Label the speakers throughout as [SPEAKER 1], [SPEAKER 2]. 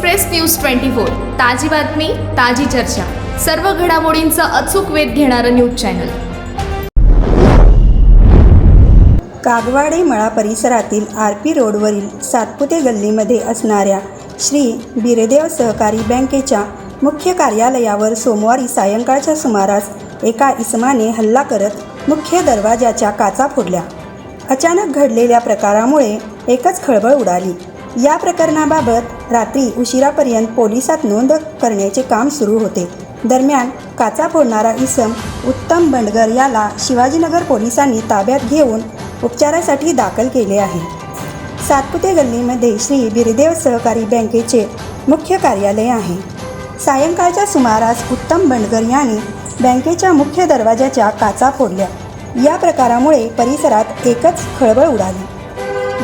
[SPEAKER 1] Express news twenty four ताजी बातमी ताजी चर्चा. सर्व घडामोडींचा अचूक वेध घेणारं न्यूज चॅनल.
[SPEAKER 2] कागवाडे मळा परिसरातील आर पी रोडवरील सातपुते गल्लीमध्ये असणाऱ्या श्री बिरदेव सहकारी बँकेच्या मुख्य कार्यालयावर सोमवारी सायंकाळच्या सुमारास एका इसमाने हल्ला करत मुख्य दरवाजाच्या काचा फोडल्या. अचानक घडलेल्या प्रकारामुळे एकच खळबळ उडाली. या प्रकरणाबाबत रात्री उशिरापर्यंत पोलिसात नोंद करण्याचे काम सुरू होते. दरम्यान काचा फोडणारा इसम उत्तम बंडगर याला शिवाजीनगर पोलिसांनी ताब्यात घेऊन उपचारासाठी दाखल केले आहे. सातपुते गल्लीमध्ये श्री बिरदेव सहकारी बँकेचे मुख्य कार्यालय आहे. सायंकाळच्या सुमारास उत्तम बंडगर यांनी बँकेच्या मुख्य दरवाजाच्या काचा फोडल्या. या प्रकारामुळे परिसरात एकच खळबळ उडाली.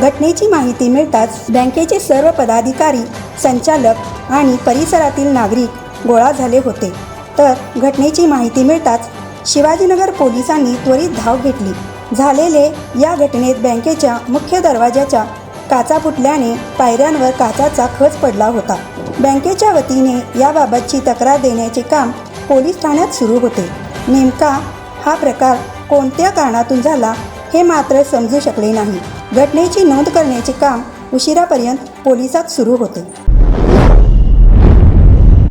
[SPEAKER 2] घटनेची माहिती मिळताच बँकेचे सर्व पदाधिकारी संचालक आणि परिसरातील नागरिक गोळा झाले होते. तर घटनेची माहिती मिळताच शिवाजीनगर पोलिसांनी त्वरित धाव घेतली. झालेले या घटनेत बँकेच्या मुख्य दरवाजाच्या काचा फुटल्याने पायऱ्यांवर काचाचा खच पडला होता. बँकेच्या वतीने याबाबतची तक्रार देण्याचे काम पोलीस ठाण्यात सुरू होते. नेमका हा प्रकार कोणत्या कारणातून झाला हे मात्र समजू शकले नाही. घटनेची नोंद करण्याचे काम उशिरापर्यंत पोलिसात सुरू होते.